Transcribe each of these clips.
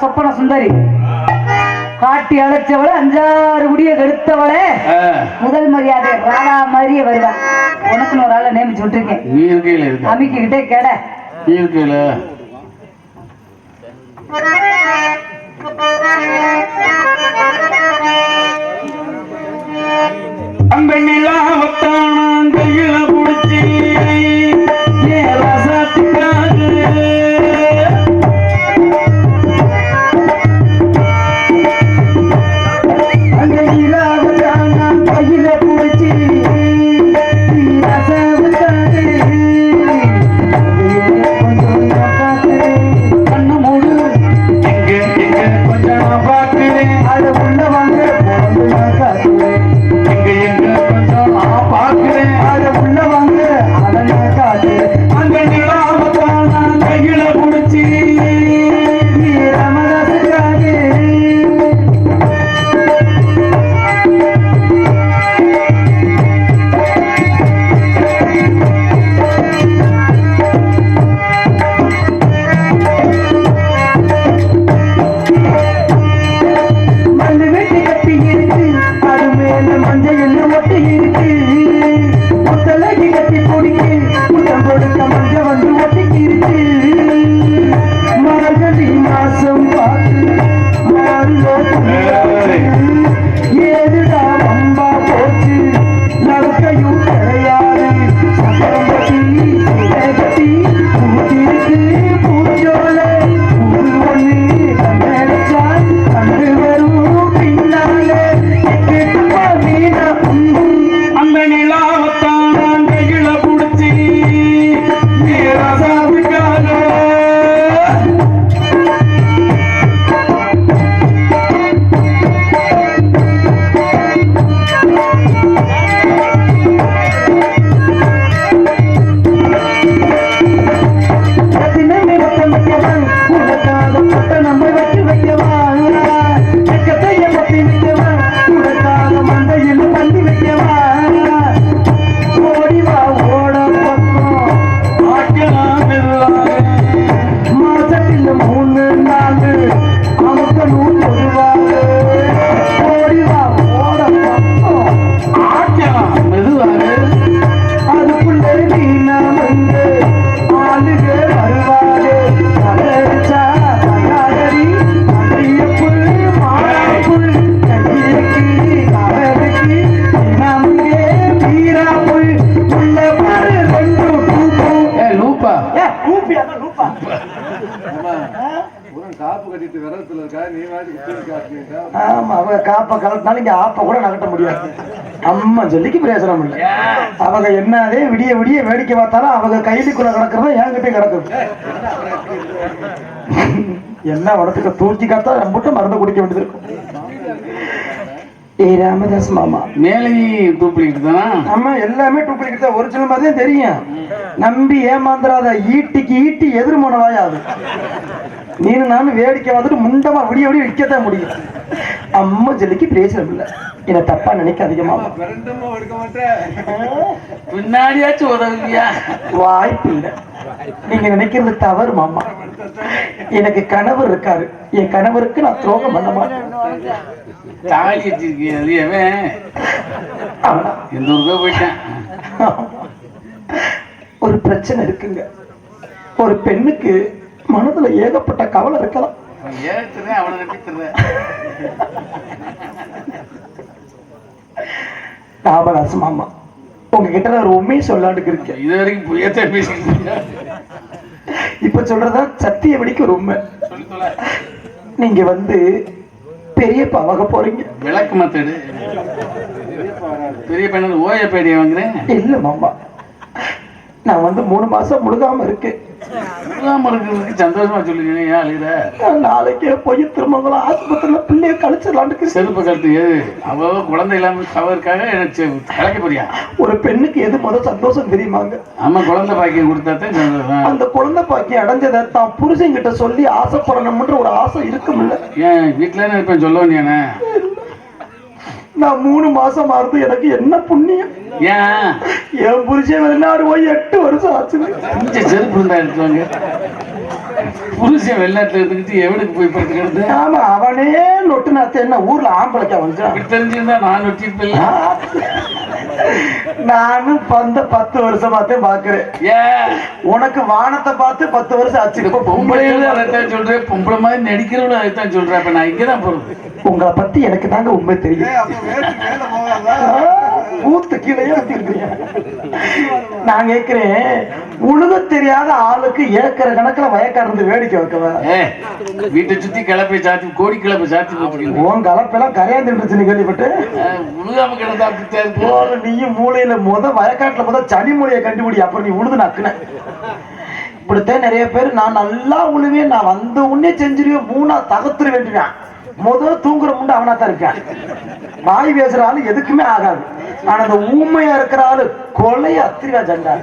சொப்பன சுந்தரி. காட்டி அழைச்சவள அஞ்சாறு குடிய கெடுத்தவள. முதல் மரியாதை ராணா மாதிரியே வருவா. உனக்கு ஒரு ஆளை நியமிச்சு விட்டுருக்கேன். அமைக்கிட்டே கெட. அம்பெண்ணிலாம் காப்பு கட்டிட்டு விரதத்துல இருக்கா? நீ வாட்டுக்கு தூக்கி காட்டுனீங்க ஆமா அவங்க காப்ப கலட்டினாலும் இங்க ஆப்ப கூட நகட்ட முடியாது. அம்மா சொல்லிக்கு பிரயோசனம் இல்லை. அவங்க என்னதே விடிய விடிய வேடிக்கை பார்த்தாலும் அவங்க கையிலுக்குள்ள கிடக்குறதா என்கிட்ட கிடக்குது. என்ன உடத்துக்கு தூக்கி காத்தா நம்மகிட்ட மருந்து குடிக்க வேண்டியது இருக்கும். ஏய் ராமதாஸ் மாமா. மேலையும் தூப்பிக்கிட்டு தானா? ஆமா எல்லாமே டூப்ளிகேட் தான். ஒரிஜினல் மாதிரி தான் தெரியும். நம்பி ஏமாந்துறாத ஈட்டிக்கு ஈட்டி எதிர்மன வாயாது நீனு நானும் வேடிக்கை பார்த்துட்டு முண்டமா விடிய விடிய விற்கத்தான் முடியும். அம்மா ஜல்லிக்கு பேசுறது இல்ல. என்ன தப்பா எடுக்க மாட்டேன் பின்னாடியாச்சும் உதவியா வாய்ப்பு இல்லை. நீங்க நினைக்கிறது தவறு மாமா. எனக்கு கணவர் இருக்காரு. என் கணவருக்கு நான் துரோகம் பண்ண மாட்டேன். தாலி வச்சிருக்கீங்க எவன் எந்த ஊருக்கோ போயிட்டேன். ஒரு பிரச்சனை இருக்குங்க. ஒரு பெண்ணுக்கு மனதுல ஏகப்பட்ட கவலை இருக்கலாம். ராமதாஸ் மாமா உங்ககிட்ட நான் ஒரு உண்மையை சொல்லாண்டுக்கு இருக்கேன். இது வரைக்கும் இப்ப சொல்றதா சத்திய வெடிக்க ஒரு உண்மை. நீங்க வந்து பெரிய பாவாக போறீங்க. விளக்கு மத்தடு. பெரிய பையன் ஓய பேடியை வாங்குறேன்? இல்ல மாமா. நான் வந்து மூணு மாசம் முழுகாம இருக்கேன். இருக்கிறதுக்கு சந்தோஷமா சொல்லுங்க ஏன் அழுகிற? நாளைக்கே போய் திருமங்கலம் ஆஸ்பத்திரியில பிள்ளைய கழிச்சிடலான்னு செருப்பு கழுத்து எது அவ குழந்தை இல்லாம அவருக்காக எனக்கு கலக்க போறியா ஒரு பெண்ணுக்கு எது முதல் சந்தோஷம் தெரியுமாங்க? ஆமா குழந்தை பாக்கியம் கொடுத்தா தான் சந்தோஷம் அந்த குழந்தை பாக்கி அடைஞ்சதை தான் புருஷன் கிட்ட சொல்லி ஆசைப்படணும்ன்ற ஒரு ஆசை இருக்கும்ல ஏன் வீட்டுல இருப்பேன் சொல்ல வேண்டியானே நான் மூணு மாசம் ஆறுது எனக்கு என்ன புண்ணியம்? ஏன்? என் புருஷன் வெளிநாடு போய் எட்டு வருஷம் கொஞ்சம் செருப்பு இருந்தா எடுத்து வாங்க புருஷன் வெளிநாட்டுல இருந்துக்கிட்டு எவனுக்கு போய் படுத்து கிடந்து? ஆமா அவனே நொட்டு நாத்த என்ன ஊர்ல ஆம்பளைக்கா அப்படி தெரிஞ்சிருந்தா நான் வெட்டிருப்பில்ல நானும் பந்த பத்து வருஷமாத்தையும் பாக்குறேன். ஏன் உனக்கு வானத்தை பார்த்து பத்து வருஷம் ஆச்சு. இப்ப பொம்பளைகளும் அதைத்தான் சொல்றேன். பொம்பளை மாதிரி நடிக்கிறவளும் அதைத்தான் சொல்றேன். இப்ப நான் இங்கதான் போறேன். உங்களை பத்தி எனக்கு தாங்க உண்மை தெரியும். பூத்து கீழே வச்சிருக்கீங்க நான் கேக்குறேன் உழுக தெரியாத ஆளுக்கு ஏக்கர் கணக்குல வயக்காரந்து வேடிக்கை வைக்கவா? வீட்டை சுத்தி கிளப்பை சாத்தி கோடி கிளப்பை சாத்தி உன் கலப்பெல்லாம் கரையாந்துருச்சுன்னு கேள்விப்பட்டு. உழுகாம கிடந்தா போல நீயும் மூலையில முத வயக்காட்டுல முத சனி மூலையை கண்டுபிடி அப்புறம் நீ உழுது நக்குன இப்படித்தான் நிறைய பேர் நான் நல்லா உழுவேன் நான் வந்த உடனே செஞ்சிருவேன் மூணா தகத்துரு வேண்டிவேன். முத தூங்குற முண்டு அவனா தான் இருக்கான். வாய் பேசுற ஆளு எதுக்குமே ஆகாது. ஆனா அந்த ஊமையா இருக்கிற ஆளு கொலைய அத்திரிகா ஜண்டா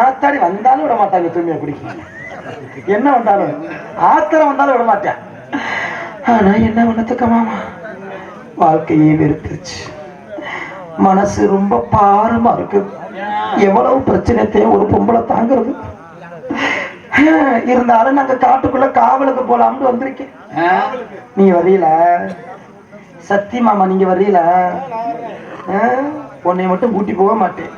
ஆத்தாடி வந்தாலும் விட மாட்டாங்க தூய்மையை குடிக்க. என்ன வந்தாலும். ஆத்திரம் வந்தாலும் விட மாட்டேன். ஆனா என்ன பண்ணத்துக்க மாமா? வாழ்க்கையே வெறுத்துருச்சு. மனசு ரொம்ப பாரமா இருக்கு. எவ்வளவு பிரச்சனைத்தையும் ஒரு பொம்பளை தாங்குறது. இருந்தாலும் நாங்க காட்டுக்குள்ள காவலுக்கு போலாம்னு வந்திருக்கேன். ஆ? நீ வர்றீல? சத்தி மாமா நீங்க வர்றீல? ஹம், உன்னை மட்டும் கூட்டி போக மாட்டேன்.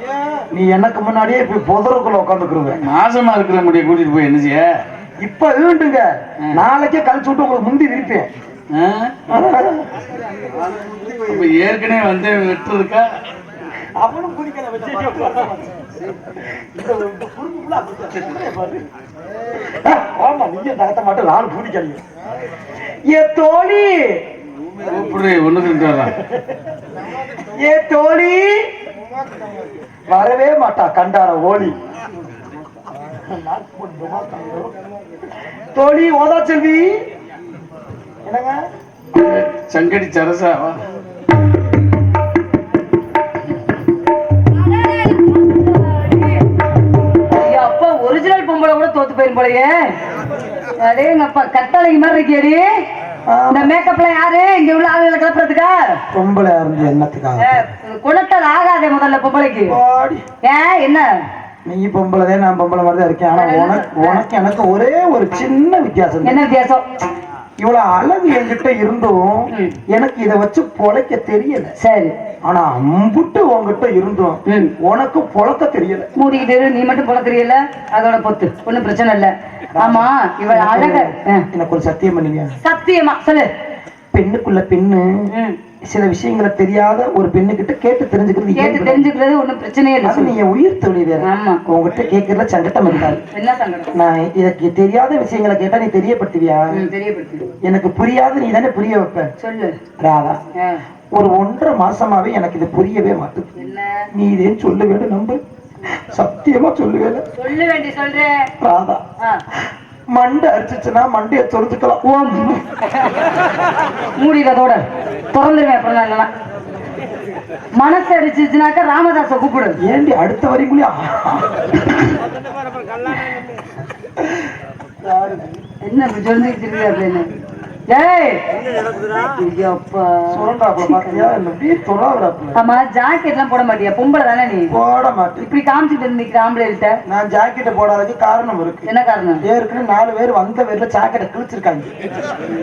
நீ எனக்கு முன்னாடியே இப்ப புதருக்குள்ள உட்காந்துக்குருங்க மாசமா இருக்கிற முடிய கூட்டிட்டு போய் என்ன செய்ய? இப்ப வீண்டுங்க. நாளைக்கே கழிச்சு விட்டு உங்களுக்கு முந்தி விரிப்பேன். ஏற்கனவே வந்து வெட்டுறதுக்கா அவனும் குதிக்கல ஆமா நீங்க தகத்த மாட்டோம் நாலு பூதிக்கலையும் ஏ தோழி. ஏ வரவே மாட்டா கண்டார ஓலி. தோழி ஓதா செல்வி. என்னங்க? சங்கடி சரசா பொம்பளை கூட தோத்து போயிரும் போலயே. அடே எங்க அப்பா கத்தாழைக்கு மாதிரி இருக்கியடி. இந்த மேக்கப்ல யாரு? இங்க உள்ள ஆளுகளை கிளப்புறதுக்கா? பொம்பளை என்னத்துக்காக? குணத்தால் ஆகாதே முதல்ல பொம்பளைக்கு. ஏன் என்ன? நீ பொம்பளை நான் பொம்பளை மாதிரி தான் இருக்கேன். ஆனா உனக்கு உனக்கு எனக்கு ஒரே ஒரு சின்ன வித்தியாசம். என்ன வித்தியாசம்? இவ்வளவு அழகு என்கிட்ட இருந்தும் எனக்கு இத வச்சு பொழைக்க தெரியல. சரி. ஆனா அம்புட்டு உன்கிட்ட இருந்தும். உனக்கு பொழக்க தெரியல. மூடிக்கிட்டு நீ மட்டும் போல தெரியல. அதோட பொத்து. ஒண்ணும் பிரச்சனை இல்ல. ஆமா இவள் அழக எனக்கு ஒரு சத்தியம் பண்ணுங்க சத்தியமா சொல்லு. பெண்ணுக்குள்ள பெண்ணு. சில விஷயங்களை தெரியாத ஒரு பெண்ணுகிட்ட கேட்டு தெரிஞ்சுக்கிறது கேட்டு. தெரிஞ்சுக்கிறது ஒண்ணும் பிரச்சனையே இல்லை அது சொல்லு நீ என் உயிர் தொழில் வேற. உங்ககிட்ட கேட்கறதுல சங்கட்டம் இருக்காது என்ன சங்கடம்? நான் இதற்கு தெரியாத விஷயங்களை கேட்டா நீ தெரியப்படுத்துவியா? தெரியப்படுத்து எனக்கு புரியாது நீ தானே புரிய வைப்ப? சொல்லு. ராதா ஒரு ஒன்றரை மாசமாவே எனக்கு இது புரியவே மாட்டேங்குது நீ இதே சொல்ல வேணும் நம்பு. சத்தியமா சொல்லுவேல. சொல்ல வேண்டி சொல்றேன். ராதா. மண்டை அரிச்சிச்சுன்னா மண்டைய தொலைச்சுக்கலாம் ஓம். மூடிக்கிறதோட திறந்துருவேன் அப்புறம் இல்லைன்னா மனசு அடிச்சிச்சுனாக்கா ராமதாஸ கூப்பிடு. ஏண்டி அடுத்த வரைக்குள்ளே என்ன சொல்லிட்டு அப்படின்னு? ஆமா ஜாக்கெட் போட மாட்டியா? பொம்பளை தானே நீ? போட மாட்டேன். இப்படி காமிச்சிட்டு இருந்திருக்கிற ஆம்பளைகிட்ட நான் ஜாக்கெட்டை போடாததுக்கு காரணம் இருக்கு. என்ன காரணம்? ஏற்கனவே நாலு பேர் வந்த பேர்ல ஜாக்கெட்டை கிழிச்சிருக்காங்க.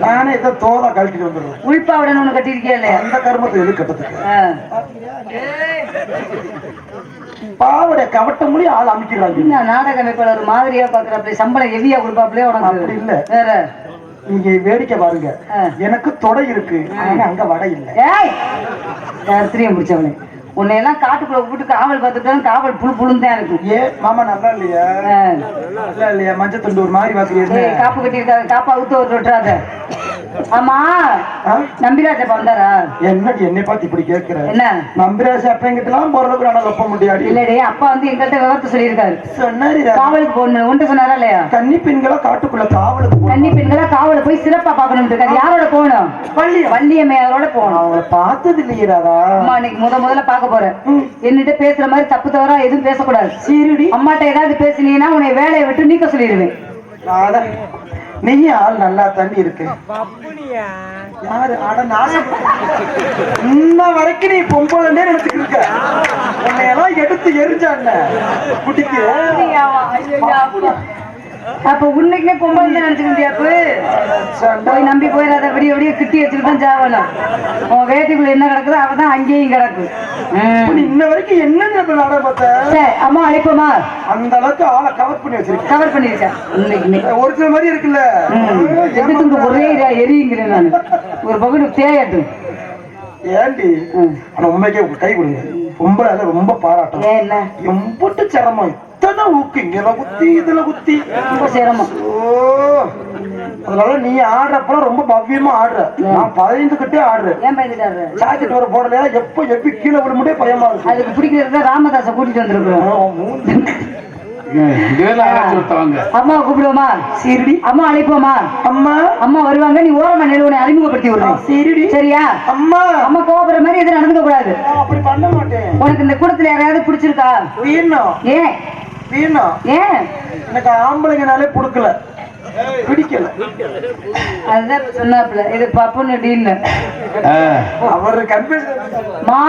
நானே ஏதோ தோதா கழட்டிட்டு வந்துடுறேன். உள்பாவுடன் ஒண்ணு கட்டியிருக்கியா இல்லையா அந்த கர்மத்தை எது கட்டத்துக்கு. பாவடைய கவட்ட மொழி ஆள் அமைக்கிறாங்க நாடக அமைப்பாளர் மாதிரியா பாக்குறாப்ல சம்பளம் ஹெவியா கொடுப்பாப்லயே அப்படி உனக்கு இல்ல. வேற. நீங்க வேடிக்கை பாருங்க. எனக்கு தொடை இருக்கு. ஆனா அங்க வடை இல்ல. ஏய்! கருத்திரியம் பிடிச்சவனே உன்னை எல்லாம் காட்டுக்குள்ள விட்டு காவல் பார்த்துட்டாலும் காவல் புழு புழுன்னு தான் இருக்கும். ஏ மாமா நல்லா இல்லையா. நல்லா இல்லையா? மஞ்சள் துண்டு ஒரு மாதிரி ஏய் வாக்குறீங்க காப்பு கட்டியிருக்காங்க காப்பா அவுத்து ஒரு விட்டுறாத. ஆமா ஆ? நம்பிராஜப்பா வந்தாரா? என்னடி என்னை பார்த்து இப்படி கேக்குற என்ன? நம்பிராசி அப்பங்கிட்ட எல்லாம் போறதுக்கு நான் ஒப்ப முடியாது இல்லடி அப்பா வந்து எங்கள்கிட்ட விவரத்தை சொல்லியிருக்காரு. சொன்னாரு காவலுக்கு போகணும் ஒன்று சொன்னாரா இல்லையா? கன்னி பெண்களா காட்டுக்குள்ள காவலுக்கு. கன்னி பெண்களா காவல போய் சிறப்பா பார்க்கணும் இருக்காரு. யாரோட போகணும்? வள்ளி வள்ளியம்மையாரோட போகணும். அவங்கள பார்த்தது இல்லையே அம்மா இன்னைக்கு முத முதல்ல பார்க்க போறேன். என்னிட்ட பேசுற மாதிரி தப்பு தவறா எதுவும் பேசக்கூடாது. சீருடி. அம்மாட்ட ஏதாவது பேசுனீங்கன்னா உன்னை வேலையை விட்டு நீக்க சொல்லிடுவேன். நீயும் ஆள் நல்லா தண்ணி இருக்கு. யாரு? ஆட நாசம். இன்ன வரைக்கும் நீ பொம்பளை நினைச்சுட்டு இருக்க. உன்னை எல்லாம் எடுத்து எரிஞ்சான்ன குட்டிக்கு அப்ப உன்னைக்குமே பொம்பளை தான் நினைச்சுக்கிட்டியாப்பு போய் நம்பி போயிடாத விடிய விடிய கிட்டி வச்சுட்டு தான் சாவணும் உன் வேட்டுக்குள்ள என்ன கிடக்குதோ அவதான் அங்கேயும் கிடக்கு. இன்ன வரைக்கும் இப்ப நாடகம் அம்மா அழைப்போமா? அந்த அளவுக்கு ஆளை கவர் பண்ணி வச்சிருக்கேன். கவர் பண்ணிருக்கேன் இன்னைக்குமே. ஒரிஜினல் மாதிரி இருக்குல்ல. எதுக்கு ஒரே இதா எரியுங்கிறேன் நான். ஒரு பகுதி தேயட்டும் ஏண்டி? ஆனா உண்மைக்கே கை கொடுங்க. பொம்பளை அதை ரொம்ப பாராட்டும். என்ன? எம்புட்டு சிரமம். இத்தனை ஊக்கு? இங்கல குத்தி இதுல குத்தி. ரொம்ப சிரமம். அதனால நீ ஆடுறப்பலாம் ரொம்ப பவ்யமா ஆடுற. நான் பதினைந்துகிட்டே ஆடுறேன். ஏன் பயந்துட்டாரு? ஜாக்கெட் வர போடல எப்ப எப்ப கீழே விட முடியே பயமா இருக்கு. அதுக்கு பிடிக்கிறது தான் ராமதாஸை கூட்டிட்டு விட்டவங்க அம்மா கூப்பிடுவோமா? சரிடி. அம்மா அழைப்போமா? அம்மா. அம்மா வருவாங்க நீ ஓரமா நிறுவனை அறிமுகப்படுத்தி விடுறோம் சரிடி. சரியா? அம்மா. அம்மா கோபுற மாதிரி எதுவும் நடந்துக்க கூடாது. நான் அப்படி பண்ண மாட்டேன். உனக்கு இந்த கூடத்துல யாரையாவது பிடிச்சிருக்கா? ஏன்? வீணும் ஏன்? எனக்கு ஆம்பளைங்கனாலே பிடிக்கல. பிடிக்கல. அதுதான் இப்ப சொன்னாப்புல இது பப்புன்னு டீன்னு. ஆ. அவர் கன்ஃபியூஷன் மா!